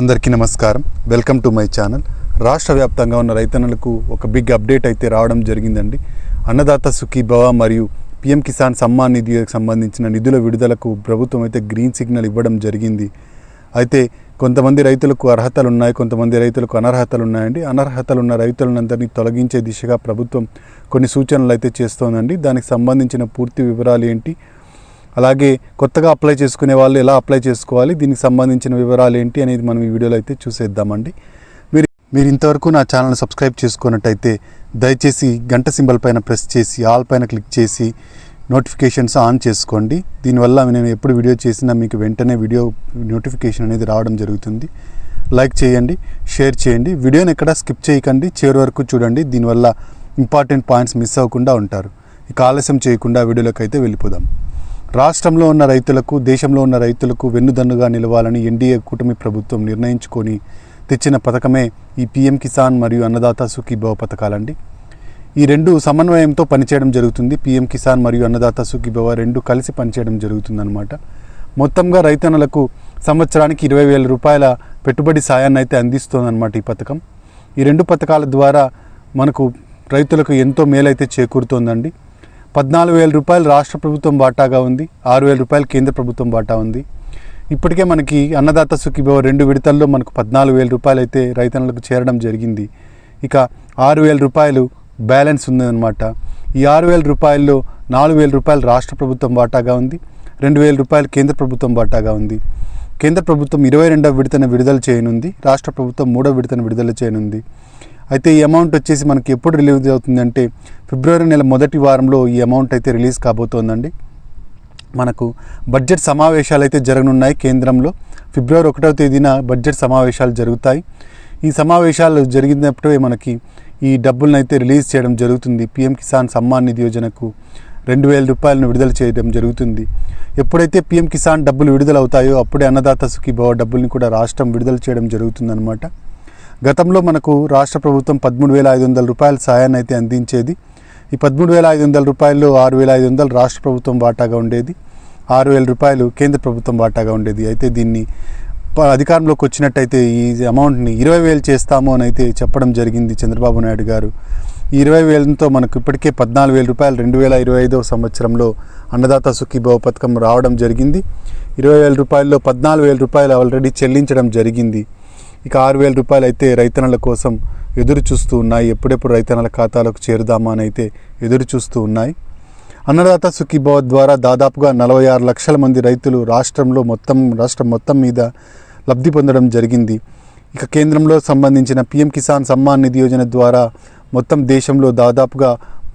అందరికీ నమస్కారం. Welcome to my channel రాష్ట్ర వ్యాప్తంగా ఉన్న రైతన్నలకు ఒక బిగ్ అప్డేట్ అయితే రావడం జరిగిందండి. అన్నదాత సుఖీభవ మరియు పిఎం కిసాన్ సమ్మాన్ నిధికి సంబంధించిన నిధుల విడుదలకు ప్రభుత్వం అయితే గ్రీన్ సిగ్నల్ ఇవ్వడం జరిగింది. అయితే కొంతమంది రైతులకు అర్హతలు ఉన్నాయి కొంతమంది రైతులకు అనర్హతలు ఉన్నాయండి అనర్హతలు ఉన్న రైతులందరినీ తొలగించే దిశగా ప్రభుత్వం కొన్ని సూచనలు అయితే చేస్తోందండి. దానికి సంబంధించిన పూర్తి వివరాలు ఏంటి? అలాగే కొత్తగా అప్లై చేసుకునే వాళ్ళు ఎలా అప్లై చేసుకోవాలి దీనికి సంబంధించిన వివరాలు ఏంటి అనేది మనం ఈ వీడియోలో అయితే చూసేద్దామండి. మీరు మీరు ఇంతవరకు నా ఛానల్ సబ్స్క్రైబ్ చేసుకున్నట్టయితే దయచేసి గంట సింబల్ పైన ప్రెస్ చేసి ఆల్ పైన క్లిక్ చేసి నోటిఫికేషన్స్ ఆన్ చేసుకోండి. దీనివల్ల నేను ఎప్పుడు వీడియో చేసినా మీకు వెంటనే వీడియో నోటిఫికేషన్ అనేది రావడం జరుగుతుంది. లైక్ చేయండి షేర్ చేయండి. వీడియోని ఎక్కడ స్కిప్ చేయకండి చివరి వరకు చూడండి. దీనివల్ల ఇంపార్టెంట్ పాయింట్స్ మిస్ అవ్వకుండా ఉంటారు. ఇక ఆలస్యం చేయకుండా వీడియోలోకి అయితే వెళ్ళిపోదాం. రాష్ట్రంలో ఉన్న రైతులకు దేశంలో ఉన్న రైతులకు వెన్నుదన్నుగా నిలవాలని ఎన్డీఏ కూటమి ప్రభుత్వం నిర్ణయించుకొని తెచ్చిన పథకమే ఈ పీఎం కిసాన్ మరియు అన్నదాత సుఖీభవ పథకాలండి. ఈ రెండు సమన్వయంతో పనిచేయడం జరుగుతుంది. పీఎం కిసాన్ మరియు అన్నదాత సుఖీభవ రెండు కలిసి పనిచేయడం జరుగుతుందన్నమాట. మొత్తంగా రైతన్నలకు సంవత్సరానికి ఇరవై వేల రూపాయల పెట్టుబడి సాయాన్ని అయితే అందిస్తోందన్నమాట ఈ పథకం. ఈ రెండు పథకాల ద్వారా మనకు రైతులకు ఎంతో మేలైతే చేకూరుతోందండి. పద్నాలుగు వేల రూపాయలు రాష్ట్ర ప్రభుత్వం వాటాగా ఉంది ఆరు వేల రూపాయలు కేంద్ర ప్రభుత్వం వాటా ఉంది. ఇప్పటికే మనకి అన్నదాత సుఖీభవ రెండు విడతల్లో మనకు పద్నాలుగు వేల రూపాయలు అయితే రైతన్నలకు చేరడం జరిగింది. ఇక ఆరు వేల రూపాయలు బ్యాలెన్స్ ఉందన్నమాట. ఈ ఆరు వేల రూపాయల్లో నాలుగు వేల రూపాయలు రాష్ట్ర ప్రభుత్వం వాటాగా ఉంది రెండు వేల రూపాయలు కేంద్ర ప్రభుత్వం వాటాగా ఉంది. కేంద్ర ప్రభుత్వం ఇరవై రెండవ విడతను విడుదల చేయనుంది రాష్ట్ర ప్రభుత్వం మూడవ విడతను విడుదల చేయనుంది. అయితే ఈ అమౌంట్ వచ్చేసి మనకి ఎప్పుడు రిలీజ్ అవుతుందంటే ఫిబ్రవరి నెల మొదటి వారంలో ఈ అమౌంట్ అయితే రిలీజ్ కాబోతోందండి. మనకు బడ్జెట్ సమావేశాలు అయితే జరగనున్నాయి కేంద్రంలో. ఫిబ్రవరి ఒకటవ తేదీన బడ్జెట్ సమావేశాలు జరుగుతాయి. ఈ సమావేశాలు జరిగినప్పుడే మనకి ఈ డబ్బులను అయితే రిలీజ్ చేయడం జరుగుతుంది. పిఎం కిసాన్ సమ్మాన్ నిధి యోజనకు రెండు వేల రూపాయలను విడుదల చేయడం జరుగుతుంది. ఎప్పుడైతే పిఎం కిసాన్ డబ్బులు విడుదల అవుతాయో అప్పుడే అన్నదాత సుఖీభవ డబ్బుల్ని కూడా రాష్ట్రం విడుదల చేయడం జరుగుతుందన్నమాట. గతంలో మనకు రాష్ట్ర ప్రభుత్వం పదమూడు వేల ఐదు వందల రూపాయల సాయాన్ని అయితే అందించేది. ఈ పదమూడు వేల ఐదు వందల రూపాయల్లో ఆరు వేల ఐదు వందలు రాష్ట్ర ప్రభుత్వం వాటాగా ఉండేది. ఆరు వేల రూపాయలు కేంద్ర ప్రభుత్వం వాటాగా ఉండేది. అయితే దీన్ని ప- అధికారంలోకి వచ్చినట్టయితే ఈ అమౌంట్ని ఇరవై వేలు చేస్తాము అని అయితే చెప్పడం జరిగింది చంద్రబాబు నాయుడు గారు. ఈ ఇరవై వేలతో మనకు ఇప్పటికే పద్నాలుగు వేల రూపాయలు రెండు వేల ఇరవై ఐదవ సంవత్సరంలో అన్నదాత సుఖీభవ పథకం రావడం జరిగింది. ఇరవై వేల రూపాయల్లో పద్నాలుగు వేల రూపాయలు ఆల్రెడీ చెల్లించడం జరిగింది. ఇక ఆరు వేల రూపాయలు అయితే రైతన్నల కోసం ఎదురు చూస్తూ ఉన్నాయి. ఎప్పుడెప్పుడు రైతన్నల ఖాతాలకు చేరుదామా అని అయితే ఎదురు చూస్తూ ఉన్నాయి. అన్నదాత సుఖీభవ ద్వారా దాదాపుగా నలభై ఆరు లక్షల మంది రైతులు రాష్ట్రంలో మొత్తం రాష్ట్రం మొత్తం మీద లబ్ధి పొందడం జరిగింది. ఇక కేంద్రంలో సంబంధించిన పిఎం కిసాన్ సమ్మాన్ నిధి యోజన ద్వారా మొత్తం దేశంలో దాదాపుగా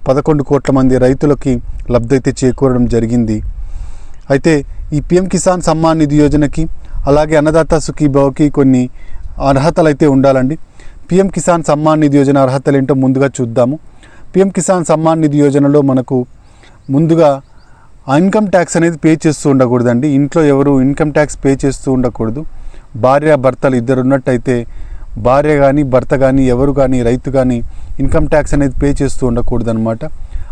పదకొండు కోట్ల మంది రైతులకి లబ్ధి అయితే చేకూరడం జరిగింది. అయితే ఈ పిఎం కిసాన్ సమ్మాన్ నిధి యోజనకి అలాగే అన్నదాత సుఖీభావకి కొన్ని అర్హతలు అయితే ఉండాలండి. పిఎం కిసాన్ సమ్మాన్ నిధి యోజన అర్హతలు ఏంటో ముందుగా చూద్దాము. పిఎం కిసాన్ సమ్మాన్ నిధి యోజనలో మనకు ముందుగా ఇన్కమ్ ట్యాక్స్ అనేది పే చేస్తూ ఉండకూడదండి. ఇంట్లో ఎవరు ఇన్కమ్ ట్యాక్స్ పే చేస్తూ ఉండకూడదు. భార్య భర్తలు ఇద్దరు ఉన్నట్టయితే భార్య కానీ భర్త కానీ ఎవరు కానీ రైతు కానీ ఇన్కమ్ ట్యాక్స్ అనేది పే చేస్తూ ఉండకూడదు అనమాట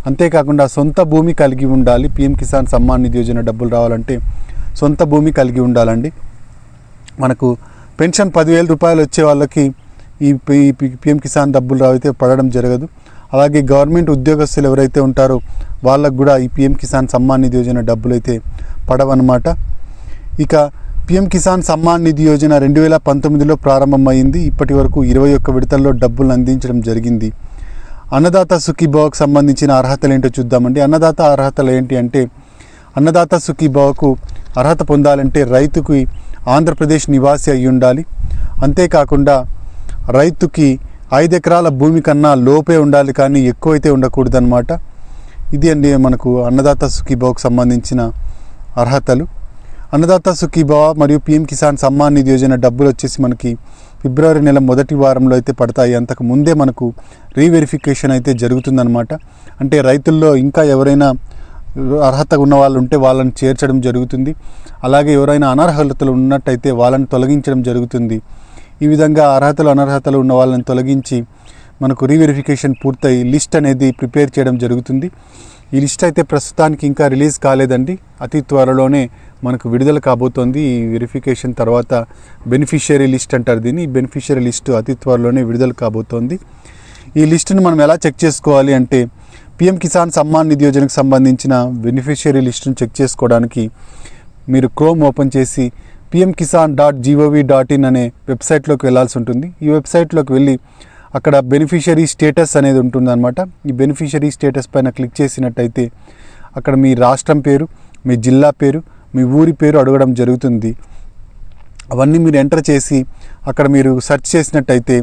అంతేకాకుండా సొంత భూమి కలిగి ఉండాలి. పిఎం కిసాన్ సమ్మాన్ నిధి యోజన డబ్బులు రావాలంటే సొంత భూమి కలిగి ఉండాలండి. మనకు పెన్షన్ పదివేల రూపాయలు వచ్చే వాళ్ళకి ఈ పిఎం కిసాన్ డబ్బులు అయితే పడడం జరగదు. అలాగే గవర్నమెంట్ ఉద్యోగస్తులు ఎవరైతే ఉంటారో వాళ్ళకు కూడా ఈ పిఎం కిసాన్ సమ్మాన్ నిధి యోజన డబ్బులు అయితే పడవన్నమాట. ఇక పిఎం కిసాన్ సమ్మాన్ నిధి యోజన రెండు వేల పంతొమ్మిదిలో ప్రారంభమైంది. ఇప్పటి వరకు ఇరవై ఒక్క విడతల్లో డబ్బులు అందించడం జరిగింది. అన్నదాత సుఖీభావకు సంబంధించిన అర్హతలు ఏంటో చూద్దామండి. అన్నదాత అర్హతలు ఏంటి అంటే అన్నదాత సుఖీభావకు అర్హత పొందాలంటే రైతుకి ఆంధ్రప్రదేశ్ నివాసి అయి ఉండాలి అంతేకాకుండా రైతుకి ఐదు ఎకరాల భూమి కన్నా లోపే ఉండాలి కానీ ఎక్కువైతే ఉండకూడదన్నమాట. ఇది అండి మనకు అన్నదాత సుఖీభావకు సంబంధించిన అర్హతలు. అన్నదాత సుఖీభావ మరియు పిఎం కిసాన్ సమ్మాన్ నిధి యోజన డబ్బులు వచ్చేసి మనకి ఫిబ్రవరి నెల మొదటి వారంలో అయితే పడతాయి. అంతకు ముందే మనకు రీవెరిఫికేషన్ అయితే జరుగుతుందన్నమాట. అంటే రైతుల్లో ఇంకా ఎవరైనా అర్హత ఉన్న వాళ్ళు ఉంటే వాళ్ళని చేర్చడం జరుగుతుంది. అలాగే ఎవరైనా అనర్హతలు ఉన్నట్టయితే వాళ్ళని తొలగించడం జరుగుతుంది. ఈ విధంగా అర్హతలు అనర్హతలు ఉన్న వాళ్ళని తొలగించి మనకు రీవెరిఫికేషన్ పూర్తయి లిస్ట్ అనేది ప్రిపేర్ చేయడం జరుగుతుంది. ఈ లిస్ట్ అయితే ప్రస్తుతానికి ఇంకా రిలీజ్ కాలేదండి. అతి త్వరలోనే మనకు విడుదల కాబోతోంది. ఈ వెరిఫికేషన్ తర్వాత బెనిఫిషియరీ లిస్ట్ అంటారు దీన్ని. బెనిఫిషియరీ లిస్టు అతి త్వరలోనే విడుదల కాబోతోంది. ఈ లిస్టును మనం ఎలా చెక్ చేసుకోవాలి అంటే పిఎం కిసాన్ సమ్మాన్ నిధి యోజనకు సంబంధించిన బెనిఫిషియరీ లిస్టును చెక్ చేసుకోవడానికి మీరు క్రోమ్ ఓపెన్ చేసి PM Kisan dot G O V dot in అనే వెబ్సైట్లోకి వెళ్ళాల్సి ఉంటుంది. ఈ వెబ్సైట్లోకి వెళ్ళి అక్కడ బెనిఫిషరీ స్టేటస్ అనేది ఉంటుందన్నమాట. ఈ బెనిఫిషరీ స్టేటస్ పైన క్లిక్ చేసినట్టయితే అక్కడ మీ రాష్ట్రం పేరు మీ జిల్లా పేరు మీ ఊరి పేరు అడగడం జరుగుతుంది. అవన్నీ మీరు ఎంటర్ చేసి అక్కడ మీరు సెర్చ్ చేసినట్టయితే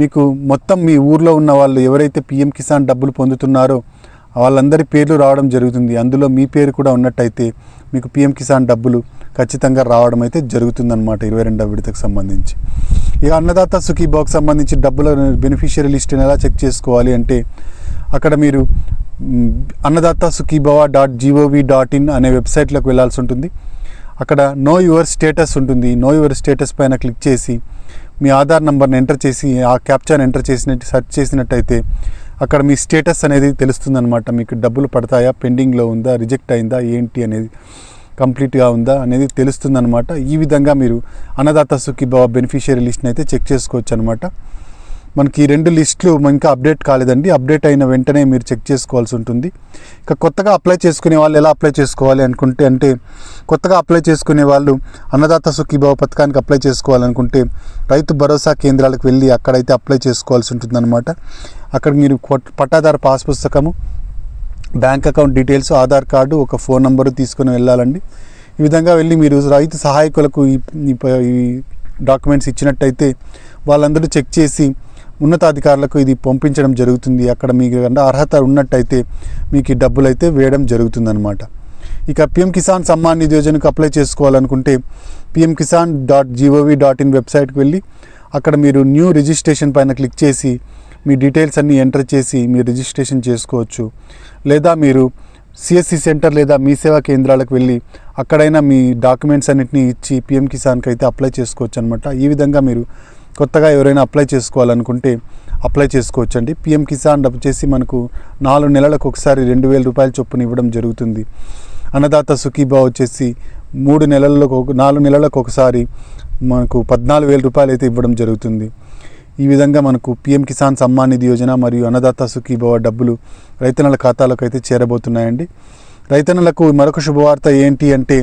మీకు మొత్తం మీ ఊర్లో ఉన్న వాళ్ళు ఎవరైతే పిఎం కిసాన్ డబ్బులు పొందుతున్నారో వాళ్ళందరి పేర్లు రావడం జరుగుతుంది. అందులో మీ పేరు కూడా ఉన్నట్టయితే మీకు పిఎం కిసాన్ డబ్బులు ఖచ్చితంగా రావడం అయితే జరుగుతుందన్నమాట ఇరవై రెండవ విడతకు సంబంధించి. ఇక అన్నదాత సుఖీబాకు సంబంధించి డబ్బుల బెనిఫిషియరీ లిస్ట్ని ఎలా చెక్ చేసుకోవాలి అంటే అక్కడ మీరు Annadata Sukhibhava dot G O V dot in అనే వెబ్సైట్లోకి వెళ్ళాల్సి ఉంటుంది. అక్కడ నో యువర్ స్టేటస్ ఉంటుంది. నో యువర్ స్టేటస్ పైన క్లిక్ చేసి మీ ఆధార్ నెంబర్ని ఎంటర్ చేసి ఆ క్యాప్చాని ఎంటర్ చేసినట్టు సెర్చ్ చేసినట్టయితే అక్కడ మీ స్టేటస్ అనేది తెలుస్తుందనమాట మీకు డబ్బులు పడతాయా? పెండింగ్లో ఉందా? రిజెక్ట్ అయిందా? ఏంటి అనేది కంప్లీట్గా ఉందా? అనేది తెలుస్తుందనమాట ఈ విధంగా మీరు అన్నదాత సుఖీభావ బెనిఫిషియరీ లిస్ట్ని అయితే చెక్ చేసుకోవచ్చు అనమాట మనకి ఈ రెండు లిస్టులు ఇంకా అప్డేట్ కాలేదండి. అప్డేట్ అయిన వెంటనే మీరు చెక్ చేసుకోవాల్సి ఉంటుంది. ఇక కొత్తగా అప్లై చేసుకునే వాళ్ళు ఎలా అప్లై చేసుకోవాలి అనుకుంటే అంటే కొత్తగా అప్లై చేసుకునే వాళ్ళు అన్నదాత సుఖీభావ పథకానికి అప్లై చేసుకోవాలనుకుంటే రైతు భరోసా కేంద్రాలకు వెళ్ళి అక్కడైతే అప్లై చేసుకోవాల్సి ఉంటుందన్నమాట. అక్కడ మీరు పట్టాదారు పాస్ పుస్తకము bank account details Aadhaar card ఒక ఫోన్ నెంబరు తీసుకొని వెళ్ళాలండి. ఈ విధంగా వెళ్ళి మీరు రైతు సహాయకులకు ఈ డాక్యుమెంట్స్ ఇచ్చినట్టయితే వాళ్ళందరూ చెక్ చేసి ఉన్నతాధికారులకు ఇది పంపించడం జరుగుతుంది. అక్కడ మీకు కన్నా అర్హత ఉన్నట్టయితే మీకు ఈ డబ్బులు అయితే వేయడం జరుగుతుందన్నమాట. ఇక పిఎం కిసాన్ సమ్మాన్ నిధి యోజనకు అప్లై చేసుకోవాలనుకుంటే PM Kisan dot G O V dot in వెబ్సైట్కి వెళ్ళి అక్కడ మీరు న్యూ రిజిస్ట్రేషన్ పైన క్లిక్ చేసి మీ డీటెయిల్స్ అన్నీ ఎంటర్ చేసి మీ రిజిస్ట్రేషన్ చేసుకోవచ్చు. లేదా మీరు సిఎస్సి సెంటర్ లేదా మీ సేవా కేంద్రాలకు వెళ్ళి అక్కడైనా మీ డాక్యుమెంట్స్ అన్నింటినీ ఇచ్చి పిఎం కిసాన్కి అయితే అప్లై చేసుకోవచ్చు అనమాట ఈ విధంగా మీరు కొత్తగా ఎవరైనా అప్లై చేసుకోవాలనుకుంటే అప్లై చేసుకోవచ్చు అండి పిఎం కిసాన్ డబ్బు చేసి మనకు నాలుగు నెలలకు ఒకసారి రెండు వేల రూపాయల చొప్పున ఇవ్వడం జరుగుతుంది. అన్నదాత సుఖీబా వచ్చేసి మూడు నెలలకు ఒక నాలుగు నెలలకు ఒకసారి మనకు పద్నాలుగు వేల రూపాయలు అయితే ఇవ్వడం జరుగుతుంది. ఈ విధంగా మనకు పిఎం కిసాన్ సమ్మాన్ నిధి యోజన మరియు అన్నదాత సుఖీభవ డబ్బులు రైతన్నల ఖాతాలకు అయితే చేరబోతున్నాయండి. రైతన్నలకు మరొక శుభవార్త ఏంటి అంటే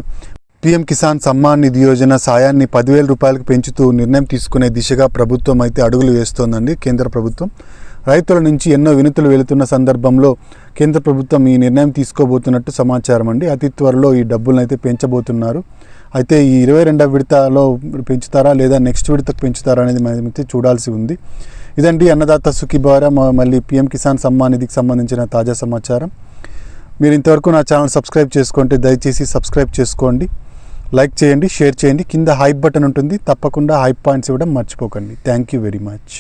పీఎం కిసాన్ సమ్మాన్ నిధి యోజన సాయాన్ని పదివేల రూపాయలకు పెంచుతూ నిర్ణయం తీసుకునే దిశగా ప్రభుత్వం అయితే అడుగులు వేస్తోందండి కేంద్ర ప్రభుత్వం. రైతుల నుంచి ఎన్నో వినతులు వెళుతున్న సందర్భంలో కేంద్ర ప్రభుత్వం ఈ నిర్ణయం తీసుకోబోతున్నట్టు సమాచారం అండి. అతి త్వరలో ఈ డబ్బులను అయితే పెంచబోతున్నారు. అయితే ఈ ఇరవై రెండవ విడతలో పెంచుతారా లేదా నెక్స్ట్ విడతకు పెంచుతారా అనేది మనం అయితే చూడాల్సి ఉంది. ఇదండి అన్నదాత సుఖీభార. మళ్ళీ పీఎం కిసాన్ సమ్మాన్ నిధికి సంబంధించిన తాజా సమాచారం. మీరు ఇంతవరకు నా ఛానల్ సబ్స్క్రైబ్ చేసుకుంటే దయచేసి సబ్స్క్రైబ్ చేసుకోండి. లైక్ చేయండి షేర్ చేయండి. కింద హైప్ బటన్ ఉంటుంది. తప్పకుండా హైప్ పాయింట్స్ ఇవ్వడం మర్చిపోకండి. Thank you very much.